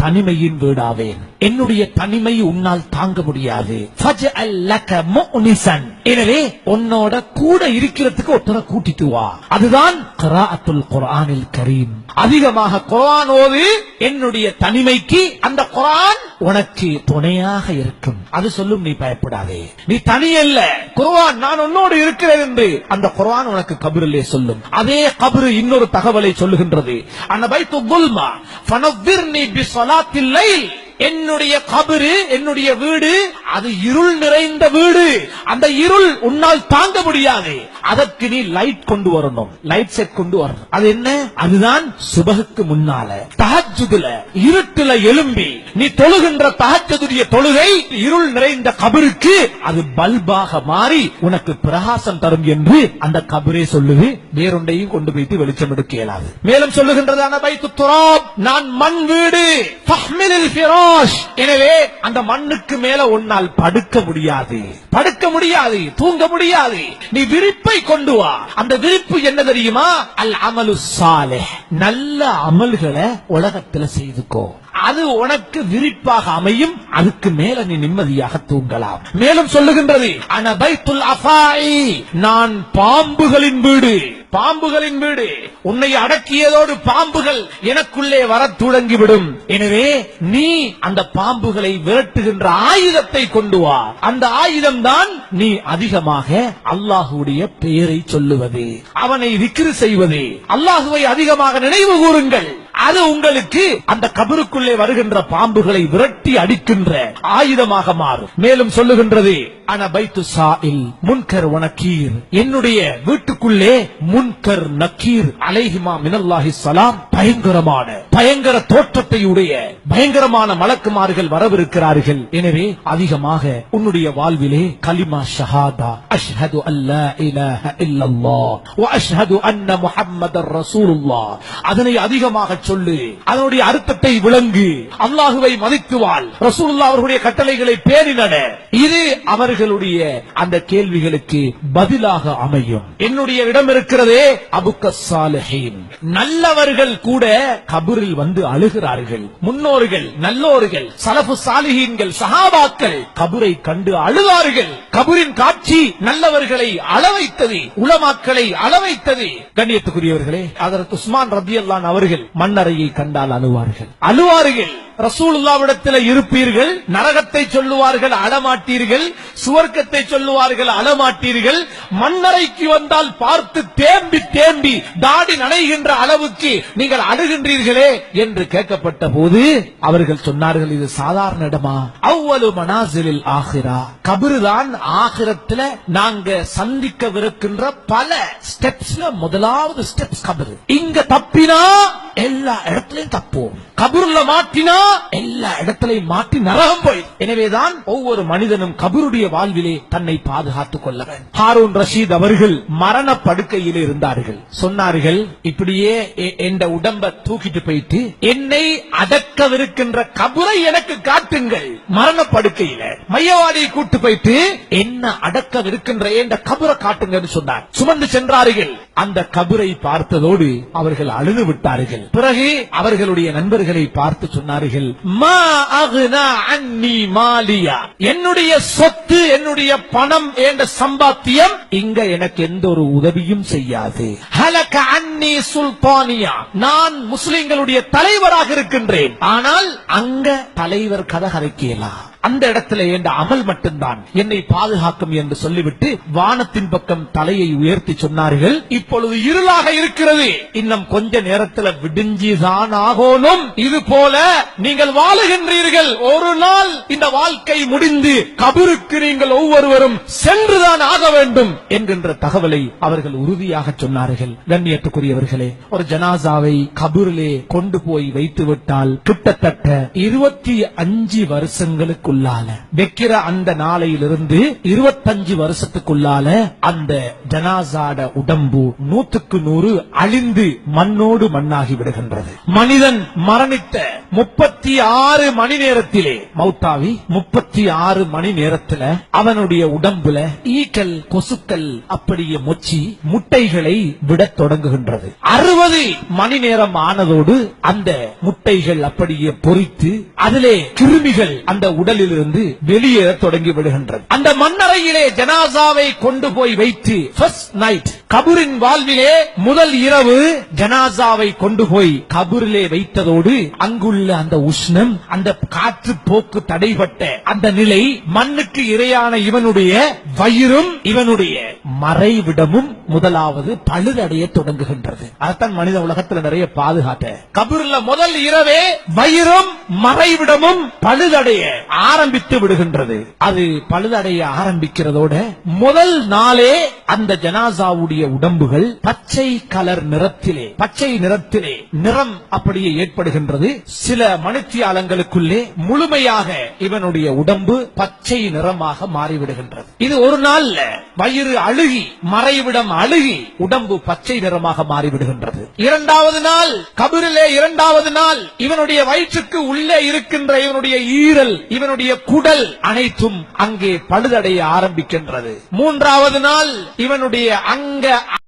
தனிமையின் வீடாவேன் என்னுடைய தனிமை உன்னால் தாங்க முடியாது. எனவே உன்னோட கூட இருக்கிறதுக்கு ஒருத்தரை கூட்டிட்டு வா. அதுதான் கிராஅத்துல் குர்ஆனில் கரீம். அதிகமாக குரான் ஓது என்னுடைய தனிமைக்கு அந்த குரான் உனக்கு துணையாக இருக்கும். அது சொல்லும் நீ பயப்படாதே. நீ தனியல்ல. குர்ஆன் நான் உன்னோடு இருக்கிறேன் என்று அந்த குர்ஆன் உனக்கு கபிரிலே சொல்லும். அதே கபிரு இன்னொரு தகவலை சொல்லுகின்றது. அந்த பைத்து குல்மா சலாத்தில் லைல் என்னுடைய கபரு என்னுடைய வீடு அது இருள் நிறைந்த வீடு. அந்த இருள் உன்னால் தாங்க முடியாது. அதற்கு நீ லைட் கொண்டு வரணும். லைட் செட் கொண்டு வரணும். அது என்ன? அதுதான் சுபகுக்கு முன்னால. தகச்சதுல இருட்டுல எழும்பி நீ தொழுகின்ற தஹஜுடைய தொழுகை இருள் நிறைந்த கபருக்கு அது பல்பாக மாறி உனக்கு பிரகாசம் தரும் என்று அந்த கபரே சொல்லுது. வேறொன்றையும் கொண்டு போயிட்டு வெளிச்சம் எடுக்க இயலாது. மேலும் சொல்லுகின்றதான பைத்து துராப் நான் மண் வீடு ஃபிராஷ். எனவே அந்த மண்ணுக்கு மேல உன்னால் படுக்க முடியாது. படுக்க முடியாது தூங்க முடியாது. நீ விரிப்பை கொண்டு வா. அந்த விரிப்பு என்ன தெரியுமா? அல் அமலு சாலே நல்ல அமல்களை உலகத்துல செய்துக்கோ. அது உனக்கு விரிப்பாக அமையும். அதுக்கு மேல நீ நிம்மதியாக தூங்கலாம். மேலும் சொல்லுகின்றது அனபைத்துல் அஃபாயி நான் பாம்புகளின் வீடு. பாம்புகளின் வீடு. உன்னை அடக்கியதோடு பாம்புகள் எனக்குள்ளே வரத் தொடங்கிவிடும். எனவே நீ அந்த பாம்புகளை விரட்டுகின்ற ஆயுதத்தை கொண்டு வா. அந்த ஆயுதம் தான் நீ அதிகமாக அல்லாஹுடைய பெயரை சொல்லுவது. அவனை விக்கிரி செய்வது. அல்லாஹுவை அதிகமாக நினைவு கூறுங்கள். அது உங்களுக்கு அந்த கபருக்குள்ளே வருகின்ற பாம்புகளை விரட்டி அடிக்கின்ற ஆயுதமாக மாறும். மேலும் சொல்லுகின்றது அன பைத்து சாயில் முன்கர் வனக்கீர் என்னுடைய வீட்டுக்குள்ளே முன்கர் நக்கீர் அலைஹிமா மினல்லாஹி சலாம் பயங்கரமான பயங்கர தோற்றத்தை உடைய பயங்கரமான மலக்குமார்கள் வரவிருக்கிறார்கள். எனவே அதிகமாக உன்னுடைய வாழ்விலே கலிமா ஷஹாதா அஷ்ஹது அல்லா இலாஹ இல்லல்லாஹ் வ அஷ்ஹது அன்ன முஹம்மதர் ரசூலுல்லாஹ் அதனை அதிகமாக சொல்லு. அதனுடைய அர்த்தத்தை விளங்கு. அல்லாஹுவை மதித்து வாழ் ரசூலுல்லாஹ் அவர்களுடைய கட்டளைகளை பேணி நட இது அவர்களுடைய அந்த கேள்விகளுக்கு பதிலாக அமையும். என்னுடைய இடம் இருக்கிறதே அபுக்க சாலிஹீன் நல்லவர்கள் கூட கபரில் வந்து அழுகிறார்கள். முன்னோர்கள் நல்லோர்கள் சலஃபு சாலிஹீன்கள் சஹாபாக்கள் கபரை கண்டு அழுதார்கள். கபரின் காட்சி நல்லவர்களை அளவைத்தது உலமாக்களை அளவைத்தது. கண்ணியத்துக்குரியவர்களே அதற்கு உஸ்மான் ரத்தியல்லான் அவர்கள் மண்ணறையை கண்டால் அழுவார்கள் அழுவார்கள் ரசூலுல்லாவிடத்தில் இருப்பீர்கள் நரகத்தை சொல்லுவார்கள் அழமாட்டீர்கள் சுவர்க்கத்தை சொல்லுவார்கள் அழமாட்டீர்கள் மண்ணறைக்கு வந்தால் பார்த்து தேம்பி தேம்பி தாடி நனைகின்ற அளவுக்கு நீங்கள் அழுகின்றீர்களே என்று கேட்கப்பட்ட போது அவர்கள் சொன்னார்கள் இது சாதாரண இடமா? அவ்வளவு மனாசிலில் ஆகிறா கபிருதான் ஆகிரத்துல நாங்க சந்திக்கவிருக்கின்ற பல ஸ்டெப்ஸ்ல முதலாவது ஸ்டெப்ஸ் கபிரு. இங்க தப்பினா எல்லா இடத்துலயும் தப்போம் கபூர்ல மாட்டினா எல்லா இடத்திலையும் மாட்டி நரகம் போய் எனவேதான் ஒவ்வொரு மனிதனும் கபருடைய வாழ்விலே தன்னை பாதுகாத்துக் கொள்ள வேண்டும். ஹாரூன் ரஷீத் அவர்கள் மரண படுக்கையில் இருந்தார்கள். சொன்னார்கள் இப்படியே என்ற உடம்ப தூக்கிட்டு போயிட்டு என்னை அடக்கவிருக்கின்ற கபரை எனக்கு காட்டுங்கள். மரண படுக்கையில மையவாடியை கூட்டு போயிட்டு என்ன அடக்கவிருக்கின்ற என்ற கபரை காட்டுங்கன்னு சொன்னார். சுமந்து சென்றார்கள். அந்த கபரை பார்த்ததோடு அவர்கள் அழுது விட்டார்கள். பிறகு அவர்களுடைய நண்பர்களை பார்த்து சொன்னார்கள் "மா அகுனா அன்னி மாலியா." என்னுடைய சொத்து என்னுடைய பணம் என்ற சம்பாத்தியம் இங்க எனக்கு எந்த ஒரு உதவியும் செய்யாது. ஹலக அன்னி சுல்தானியா? நான் முஸ்லிம்களுடைய தலைவராக இருக்கின்றேன். ஆனால் அங்க தலைவர் கதை அந்த இடத்துல என் அமல் மட்டும்தான். என்னை பாதுகாக்கும் என்று சொல்லிவிட்டு வானத்தின் பக்கம் தலையை உயர்த்தி சொன்னார்கள். இப்பொழுது இருளாக இருக்கிறது. இன்னும் கொஞ்ச நேரத்தில் விடுஞ்சிதான் ஆகணும். இது போல நீங்கள் வாழுகின்றீர்கள். ஒரு நாள் இந்த வாழ்க்கை முடிந்து கபருக்கு நீங்கள் ஒவ்வொருவரும் சென்றுதான் ஆக வேண்டும் என்கின்ற தகவலை அவர்கள் உறுதியாக சொன்னார்கள். கண்ணியத்துக்குரியவர்களே ஒரு ஜனாசாவை கபூரிலே கொண்டு போய் வைத்து விட்டால் கிட்டத்தட்ட இருபத்தி அஞ்சு வருஷங்களுக்கு வருஷத்துக்குள்ளால வைக்கிற அந்த நாளையிலிருந்து இருபத்தஞ்சு வருஷத்துக்குள்ளால அந்த ஜனாசாட உடம்பு நூத்துக்கு நூறு அழிந்து மண்ணோடு மண்ணாகி விடுகின்றது. மனிதன் மரணித்த முப்பத்தி ஆறு மணி நேரத்திலே மௌத்தாவி முப்பத்தி ஆறு மணி நேரத்துல அவனுடைய உடம்புல ஈக்கள் கொசுக்கள் அப்படியே மொச்சி முட்டைகளை விட தொடங்குகின்றது. அறுபது மணி நேரம் ஆனதோடு அந்த முட்டைகள் அப்படியே பொறித்து அதிலே கிருமிகள் அந்த உடலிலிருந்து வெளியேற தொடங்கி விடுகின்றது. அந்த மண்ணறையிலே ஜனாசாவை கொண்டு போய் வைத்து ஃபர்ஸ்ட் நைட் கபூரின் வாழ்விலே முதல் இரவு ஜனாசாவை கொண்டு போய் கபூரிலே வைத்ததோடு அங்குள்ள அந்த உஷ்ணம் அந்த காற்று போக்கு தடைபட்ட அந்த நிலை மண்ணுக்கு இரையான இவனுடைய வயிறும் இவனுடைய மறைவிடமும் முதலாவது பழுதடைய தொடங்குகின்றது. அதைத்தான் மனித உலகத்தில் நிறைய பாதுகாட்ட கபூர்ல முதல் இரவே வயிறும் மறைவிடமும் பழுதடைய ஆரம்பித்து விடுகின்றது. அது பழுதடைய ஆரம்பிக்கிறதோட முதல் நாளே அந்த ஜனாசாவுடைய உடம்புகள் பச்சை கலர் நிறத்திலே பச்சை நிறத்திலே நிறம் அப்படியே ஏற்படுகின்றது. சில மணித்தியாலங்களுக்குள்ளே முழுமையாக இவனுடைய உடம்பு பச்சை நிறமாக மாறிவிடுகின்றது. இது ஒரு நாள்ல வயிறு அழுகி மறைவிடம் அழுகி உடம்பு பச்சை நிறமாக மாறிவிடுகின்றது. இரண்டாவது நாள் கபிரிலே இரண்டாவது நாள் இவனுடைய வயிற்றுக்கு உள்ளே இருக்கின்ற இவனுடைய ஈரல் இவனுடைய குடல் அனைத்தும் அங்கே பழுதடைய ஆரம்பிக்கின்றது. மூன்றாவது நாள் இவனுடைய அங்க yeah. I-